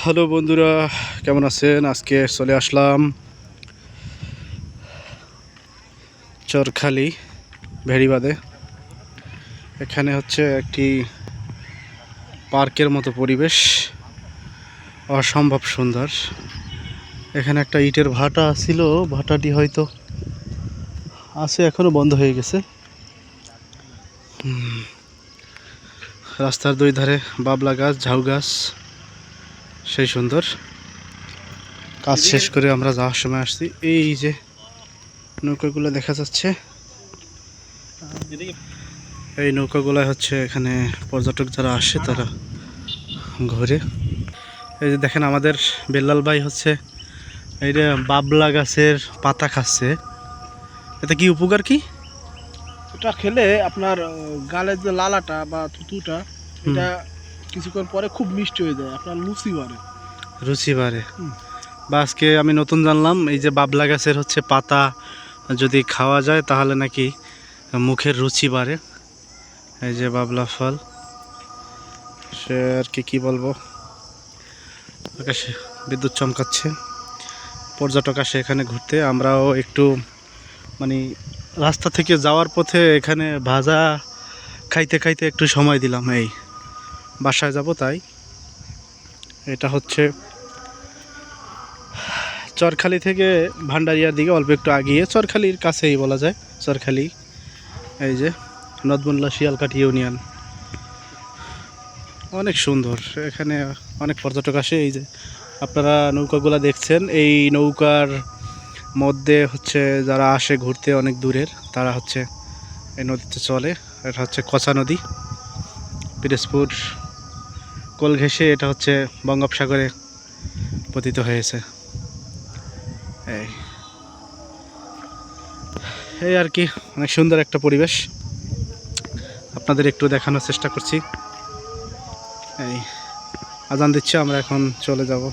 Hello বন্ধুরা, কেমন আছেন? আজকে চলে আসলাম চরখালি ভেড়িবাদে এখানে হচ্ছে একটি পার্কের মতো পরিবেশ, অসম্ভব সুন্দর। এখানে একটা ইটের ভাটা ছিল, ভাটাটি হয়তো আছে, এখনও বন্ধ হয়ে গেছে। হুম। রাস্তার দুই ধারে বাবলা গাছ ঝাউ গাছ সেই সুন্দর। কাজ শেষ করে আমরা যাওয়ার সময় আসছি। এই যে নৌকাগুলো দেখা যাচ্ছে। এই নৌকাগুলো হচ্ছে এখানে পর্যটক যারা আসে তারা ঘুরে। এই যে দেখেন আমাদের বেল্লাল ভাই হচ্ছে এই যে বাবলা গাছের পাতা খাচ্ছে। এতে কি উপকার কি? এটা খেলে আপনার গালের যে লালাটা বা থুতুটা এটা কিছুক্ষণ পরে খুব মিষ্টি হয়ে যায় আপনার লুচি বাড়ে। রুচি বাড়ে। বা আজকে আমি নতুন জানলাম এই যে বাবলা গাছের হচ্ছে পাতা যদি খাওয়া যায় তাহলে নাকি মুখের রুচি বাড়ে। এই যে বাবলা ফল সে আর কি কী বলব? আকাশে বিদ্যুৎ চমকাচ্ছে। পর্যটক আসে এখানে ঘুরতে। আমরাও একটু মানে রাস্তা থেকে যাওয়ার পথে এখানে ভাজা খাইতে খাইতে একটু সময় দিলাম, এই বাসায় যাব তাই। এটা হচ্ছে চরখালি থেকে ভান্ডারিয়ার দিকে, অল্প একটু আগিয়ে, চরখালির কাছেই বলা যায়, চরখালি। এই যে নদমুল্লা শিয়ালকাঠি ইউনিয়ন। অনেক সুন্দর, এখানে অনেক পর্যটক আসে, এই যে আপনারা নৌকাগুলো দেখছেন, এই নৌকার মধ্যে হচ্ছে যারা আসে ঘুরতে অনেক দূরের, তারা হচ্ছে এই নদীতে চলে। এটা হচ্ছে কচা নদী, পিরোজপুর কোল ঘেঁষে এটা হচ্ছে বঙ্গোপসাগরে পতিত হয়েছে। এই। এই আর কি, অনেক সুন্দর একটা পরিবেশ। আপনাদের একটু দেখানোর চেষ্টা করছি। এই, আজান দিচ্ছে, আমরা এখন চলে যাব।